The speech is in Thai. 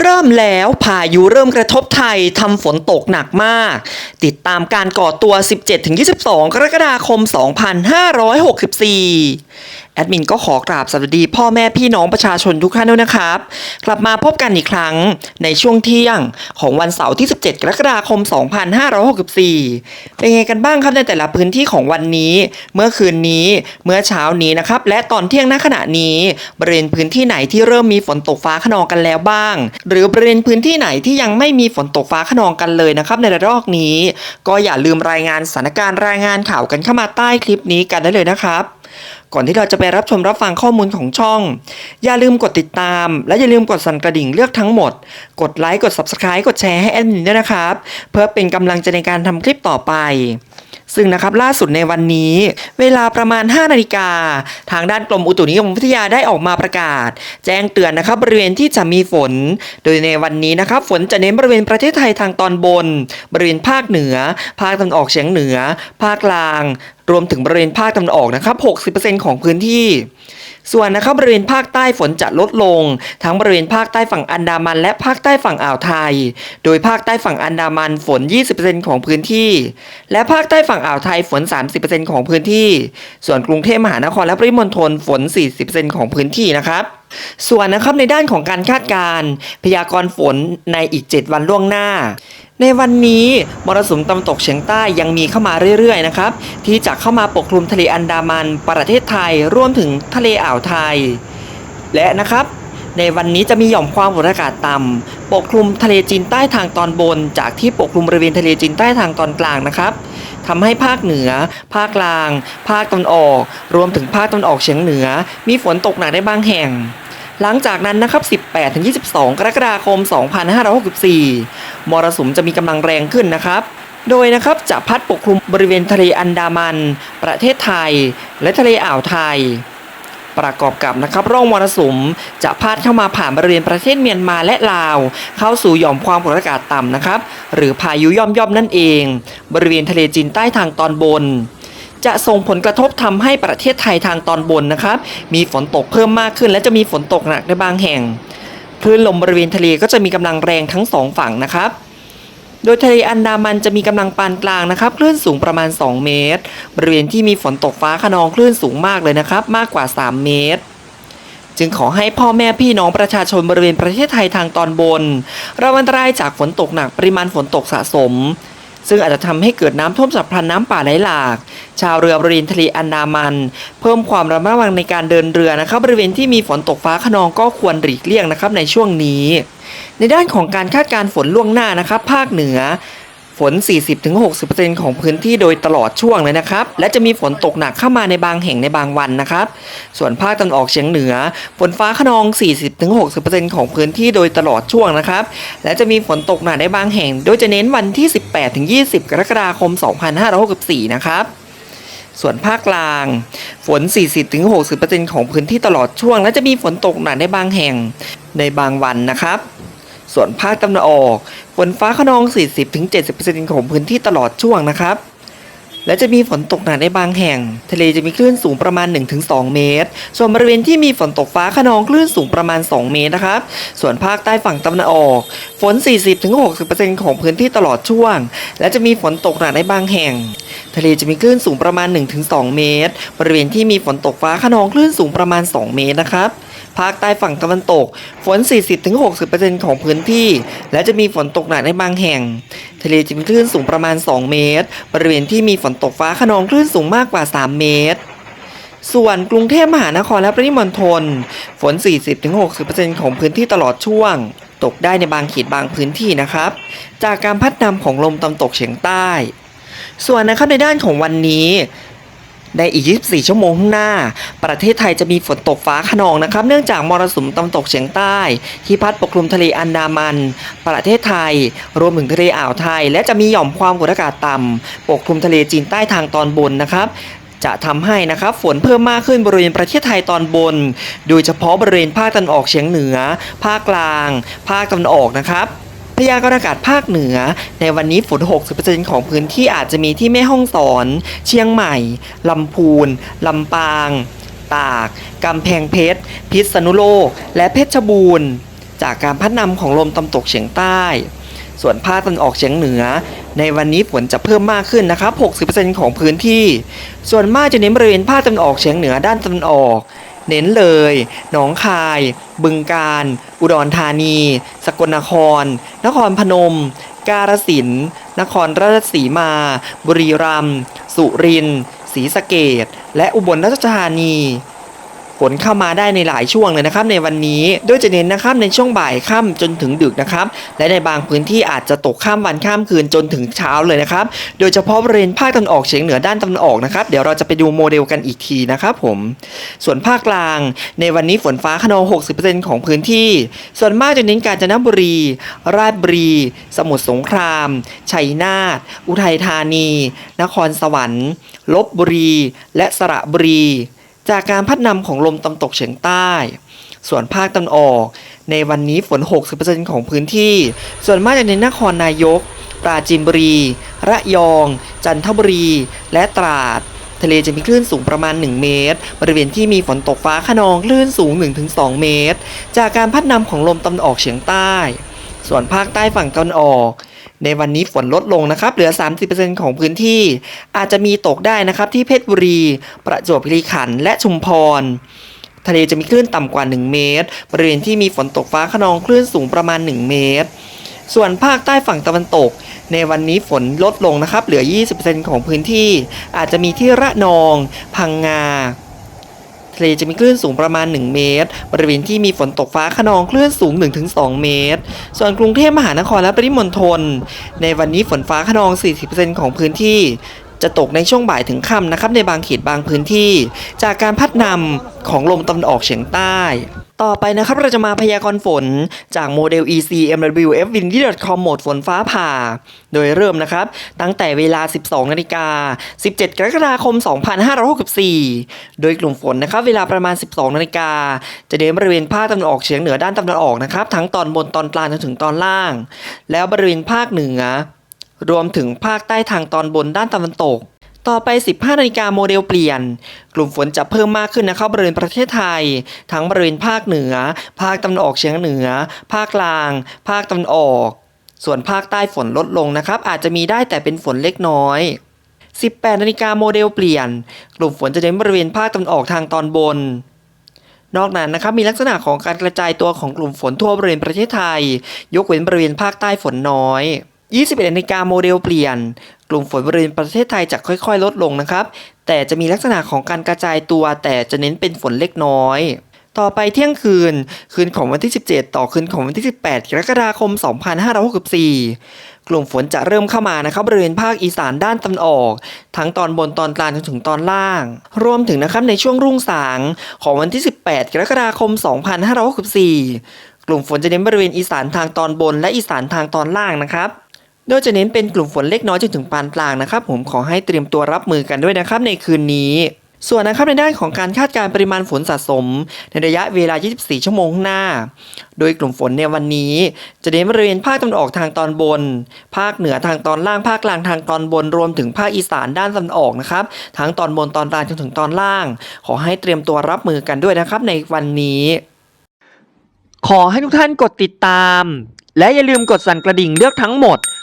เริ่มแล้วพายุเริ่มกระทบไทยทำฝนตกหนักมาก ติดตามการก่อตัว 17-22 กรกฎาคม 2564 แอดมินก็ขอกราบสวัสดีพ่อแม่พี่น้องประชาชนทุกท่านด้วยนะครับ กลับมาพบกันอีกครั้งในช่วงเที่ยงของวันเสาร์ที่ 17 กรกฎาคม 2564 เป็นไงกันบ้างครับในแต่ละพื้นที่ของวันนี้ เมื่อคืนนี้เมื่อเช้านี้นะครับ และตอนเที่ยงณขณะนี้บริเวณพื้นที่ไหนที่เริ่มมีฝนตกฟ้าขนองกันแล้วบ้างหรือบริเวณพื้นที่ไหนที่ยังไม่มีฝนตกฟ้าขนองกันเลยนะครับในระลอกนี้ ก็อย่าลืมรายงานสถานการณ์รายงานข่าวกันเข้ามาใต้คลิปนี้กันได้เลยนะครับก่อนที่เราจะไปรับชมรับฟังข้อมูลของช่อง อย่าลืมกดติดตาม และอย่าลืมกดสั่นกระดิ่งเลือกทั้งหมด กดไลค์กด Subscribe กดแชร์ให้แอดมินด้วยนะครับ เพื่อเป็นกำลังใจในการทำคลิปต่อไป ซึ่งนะครับล่าสุดในวันนี้ เวลาประมาณ 5 นาฬิกา ทางด้านกรมอุตุนิยมวิทยาได้ออกมาประกาศ แจ้งเตือนนะครับบริเวณที่จะมีฝน โดยในวันนี้นะครับฝนจะเน้นบริเวณประเทศไทยทางตอนบน บริเวณภาคเหนือ ภาคตะวันออกเฉียงเหนือ ภาคกลางรวมถึงบริเวณภาคตะวันออกนะครับ 60%ของพื้นที่ ส่วนนะครับบริเวณภาคใต้ฝนจะลดลง ทั้งบริเวณภาคใต้ฝั่งอันดามัน และภาคใต้ฝั่งอ่าวไทย โดยภาคใต้ฝั่งอันดามันฝน 20%ของพื้นที่ และภาคใต้ฝั่งอ่าวไทยฝน 30%ของพื้นที่ ส่วนกรุงเทพมหานครและปริมณฑลฝน 40%ของพื้นที่นะครับส่วนนะครับในด้านของการคาดการณ์พยากรณ์ฝนในอีก 7 วันล่วงหน้า ในวันนี้มรสุมตะวันตกเฉียงใต้ยังมีเข้ามาเรื่อยๆนะครับที่จะเข้ามาปกคลุมทะเลอันดามันประเทศไทยรวมถึงทะเลอ่าวไทย และนะครับ ในวันนี้จะมีหย่อมความกดอากาศต่ำปกคลุมทะเลจีนใต้ทางตอนบน จากที่ปกคลุมบริเวณทะเลจีนใต้ทางตอนกลางนะครับทำให้ภาคเหนือ ภาคกลาง ภาคตะวันออก รวมถึงภาคตะวันออกเฉียงเหนือ มีฝนตกหนักได้บางแห่งหลังจากนั้นนะครับ 18-22 กรกฎาคม 2564 มรสุมจะมีกำลังแรงขึ้นนะครับโดยนะครับจะพัดปกคลุมบริเวณทะเลอันดามัน ประเทศไทย และทะเลอ่าวไทย ประกอบกับนะครับร่องมรสุมจะพาดเข้ามาผ่านบริเวณประเทศเมียนมาและลาว เข้าสู่หย่อมความกดอากาศต่ำนะครับ หรือพายุย่อมย่อมๆนั่นเอง บริเวณทะเลจีนใต้ทางตอนบน จะส่งผลกระทบทำให้ประเทศไทยทางตอนบนนะครับ มีฝนตกเพิ่มมากขึ้น และจะมีฝนตกหนักในบางแห่ง คลื่นลมบริเวณทะเลก็จะมีกำลังแรงทั้งสองฝั่งนะครับ โดยทะเลอันดามันจะมีกำลังปานกลางนะครับ คลื่นสูงประมาณ 2 เมตร บริเวณที่มีฝนตกฟ้าขนองคลื่นสูงมากเลยนะครับ มากกว่า 3 เมตรจึงขอให้พ่อแม่พี่น้องประชาชนบริเวณประเทศไทยทางตอนบนระวังอันตรายจากฝนตกหนักปริมาณฝนตกสะสม ซึ่งอาจจะทำให้เกิดน้ำท่วมฉับพลันน้ำป่าไหลหลาก ชาวเรือบริเวณทะเลอันดามัน เพิ่มความระมัดระวังในการเดินเรือนะครับบริเวณที่มีฝนตกฟ้าขนองก็ควรหลีกเลี่ยงนะครับในช่วงนี้ ในด้านของการคาดการฝนล่วงหน้านะครับ ภาคเหนือ น 40-60%ของพื้นที่โดยตลอดช่วงเลยนะครับ และจะมีฝนตกหนักเข้ามาในบางแห่งในบางวันนะครับ ส่วนภาคตะวันออกเฉียงเหนือ ฝนฟ้าขนอง 40-60%ของพื้นที่โดยตลอดช่วงนะครับ และจะมีฝนตกหนักในบางแห่ง โดยจะเน้นวันที่ 18-20 กรกฎาคม 2564 นะครับส่วนภาคกลาง ฝน 40-60%ของพื้นที่ตลอดช่วง และจะมีฝนตกหนักในบางแห่งในบางวันนะครับ ส่วนภาคตะวันออกฝนฟ้าขนอง 40-70%ของพื้นที่ตลอดช่วงนะครับ และจะมีฝนตกหนักในบางแห่ง ทะเลจะมีคลื่นสูงประมาณ 1-2 เมตร ส่วนบริเวณที่มีฝนตกฟ้าขนองคลื่นสูงประมาณ 2 เมตรนะครับ ส่วนภาคใต้ฝั่งตะวันออก ฝน 40-60%ของพื้นที่ตลอดช่วง และจะมีฝนตกหนักในบางแห่ง ทะเลจะมีคลื่นสูงประมาณ 1-2 เมตร บริเวณที่มีฝนตกฟ้าขนองคลื่นสูงประมาณ 2 เมตรนะครับ ภาคใต้ฝั่งตะวันตก ฝน 40-60%ของพื้นที่ และจะมีฝนตกหนักในบางแห่ง ทะเลจะมีคลื่นสูงประมาณ 2 เมตร บริเวณที่มีฝนตกฟ้าขนองคลื่นสูงมากกว่า 3 เมตรส่วนกรุงเทพมหานครและปริมณฑลฝน 40-60%ของพื้นที่ตลอดช่วง ตกได้ในบางเขตบางพื้นที่นะครับ จากการพัดนำของลมตะวันตกเฉียงใต้ ส่วนนะครับในด้านของวันนี้ ในอีก 24 ชั่วโมงข้างหน้า ประเทศไทยจะมีฝนตกฟ้าขนองนะครับ เนื่องจากมรสุมตะวันตกเฉียงใต้ ที่พัดปกคลุมทะเลอันดามัน ประเทศไทย รวมถึงทะเลอ่าวไทย และจะมีหย่อมความกดอากาศต่ำปกคลุมทะเลจีนใต้ทางตอนบนนะครับจะทำให้นะครับฝนเพิ่มมากขึ้นบริเวณประเทศไทยตอนบน โดยเฉพาะบริเวณภาคตะวันออกเฉียงเหนือ ภาคกลาง ภาคตะวันออกนะครับ พยากรณ์อากาศภาคเหนือ ในวันนี้ฝน 60%ของพื้นที่อาจจะมีที่แม่ฮ่องสอน เชียงใหม่ ลำพูน ลำปาง ตาก กำแพงเพชร พิษณุโลก และเพชรบูรณ์ จากการพัดนำของลมตะวันตกเฉียงใต้ ส่วนภาคตะวันออกเฉียงเหนือ ในวันนี้ฝนจะเพิ่มมากขึ้นนะครับ 60%ของพื้นที่ ส่วนมากจะเน้นบริเวณภาคตะวันออกเฉียงเหนือด้านตะวันออก เน้นเลย หนองคาย บึงการ อุดรธานี สกลนคร นครพนม กาฬสินนครราชสีมา บุรีรัมย์ สุรินทร์ ศรีสะเกดและอุบลราชธานี ฝนเข้ามาได้ในหลายช่วงเลยนะครับในวันนี้ โดยจะเน้นนะครับในช่วงบ่ายค่ำจนถึงดึกนะครับ และในบางพื้นที่อาจจะตกข้ามวันข้ามคืนจนถึงเช้าเลยนะครับ โดยเฉพาะบริเวณภาคตะวันออกเฉียงเหนือด้านตะวันออกนะครับ เดี๋ยวเราจะไปดูโมเดลกันอีกทีนะครับผม ส่วนภาคกลาง ในวันนี้ฝนฟ้าขนอง 60%ของพื้นที่ ส่วนมากจะเน้นกาญจนบุรี ราชบุรี สมุทรสงคราม ชัยนาท อุทัยธานี นครสวรรค์ ลบบุรี และสระบุรี จากการพัดนำของลมตะวันตกเฉียงใต้ ส่วนภาคตะวันออก ในวันนี้ฝน 60%ของพื้นที่ ส่วนมากจะเน้นนครนายก ปราจีนบุรี ระยอง จันทบุรี และตราด ทะเลจะมีคลื่นสูงประมาณ 1 เมตร บริเวณที่มีฝนตกฟ้าขนองคลื่นสูง 1-2 เมตร จากการพัดนำของลมตะวันออกเฉียงใต้ ส่วนภาคใต้ฝั่งตะวันออก ในวันนี้ฝนลดลงนะครับเหลือ 30%ของพื้นที่ อาจจะมีตกได้นะครับที่เพชรบุรี ประจวบคีรีขันธ์และชุมพรทะเลจะมีคลื่นต่ำกว่า 1 เมตร บริเวณที่มีฝนตกฟ้าขนองคลื่นสูงประมาณ 1 เมตร ส่วนภาคใต้ฝั่งตะวันตก ในวันนี้ฝนลดลงนะครับ เหลือ 20%ของพื้นที่ อาจจะมีที่ระนอง พังงา ทะเลจะมีคลื่นสูงประมาณ 1 เมตร บริเวณที่มีฝนตกฟ้าขนองคลื่นสูง 1-2 เมตร ส่วนกรุงเทพมหานครและปริมณฑลในวันนี้ฝนฟ้าขนอง 40%ของพื้นที่จะตกในช่วงบ่ายถึงค่ำนะครับในบางเขตบางพื้นที่ จากการพัดนำของลมตะวันออกเฉียงใต้ ต่อไปนะครับเราจะมาพยากรณ์ฝนจากโมเดล EC MWF Windy.com โหมดฝนฟ้าผ่า โดยเริ่มนะครับ ตั้งแต่เวลา 12นาฬิกา 17 กรกฎาคม 2564 โดยกลุ่มฝนนะครับเวลาประมาณ 12นาฬิกา จะเน้นบริเวณภาคตะวันออกเฉียงเหนือด้านตะวันออกนะครับ ทั้งตอนบนตอนกลางจนถึงตอนล่าง แล้วบริเวณภาคเหนือ รวมถึงภาคใต้ทางตอนบนด้านตะวันตก ต่อไป 15 นาฬิกาโมเดลเปลี่ยน กลุ่มฝนจะเพิ่มมากขึ้นนะครับบริเวณประเทศไทย ทั้งบริเวณภาคเหนือ ภาคตะวันออกเฉียงเหนือ ภาคกลาง ภาคตะวันออก ส่วนภาคใต้ฝนลดลงนะครับ อาจจะมีได้แต่เป็นฝนเล็กน้อย 18 นาฬิกาโมเดลเปลี่ยน กลุ่มฝนจะเน้นบริเวณภาคตะวันออกทางตอนบน นอกนั้นนะครับมีลักษณะของการกระจายตัวของกลุ่มฝนทั่วบริเวณประเทศไทย ยกเว้นบริเวณภาคใต้ฝนน้อย 21นาฬิกาโมเดลเปลี่ยน กลุ่มฝนบริเวณประเทศไทยจะค่อยๆ ลดลงนะครับ แต่จะมีลักษณะของการกระจายตัว แต่จะเน้นเป็นฝนเล็กน้อย ต่อไปเที่ยงคืน คืนของวันที่ 17 ต่อคืนของวันที่ 18 กรกฎาคม 2564 กลุ่มฝนจะเริ่มเข้ามานะครับบริเวณภาคอีสานด้านตะวันออก ทั้งตอนบนตอนกลางจนถึงตอนล่าง รวมถึงนะครับในช่วงรุ่งสางของวันที่ 18 กรกฎาคม 2564กลุ่มฝนจะเน้นบริเวณอีสานทางตอนบนและอีสานทางตอนล่างนะครับ โดยจะเน้นเป็นกลุ่มฝนเล็กน้อยจนถึงปานกลางนะครับ ผมขอให้เตรียมตัวรับมือกันด้วยนะครับในคืนนี้ ส่วนนะครับในด้านของการคาดการปริมาณฝนสะสม ในระยะเวลา 24 ชั่วโมงข้างหน้า โดยกลุ่มฝนในวันนี้ จะเน้นบริเวณภาคตะวันออกทางตอนบน ภาคเหนือทางตอนล่างภาคกลางทางตอนบนรวมถึงภาคอีสานด้านตะวันออกนะครับทั้งตอนบนตอนกลางจนถึงตอนล่าง ขอให้เตรียมตัวรับมือกันด้วยนะครับในวันนี้ ขอให้ทุกท่านกดติดตาม และอย่าลืมกดสั่นกระดิ่งเลือกทั้งหมด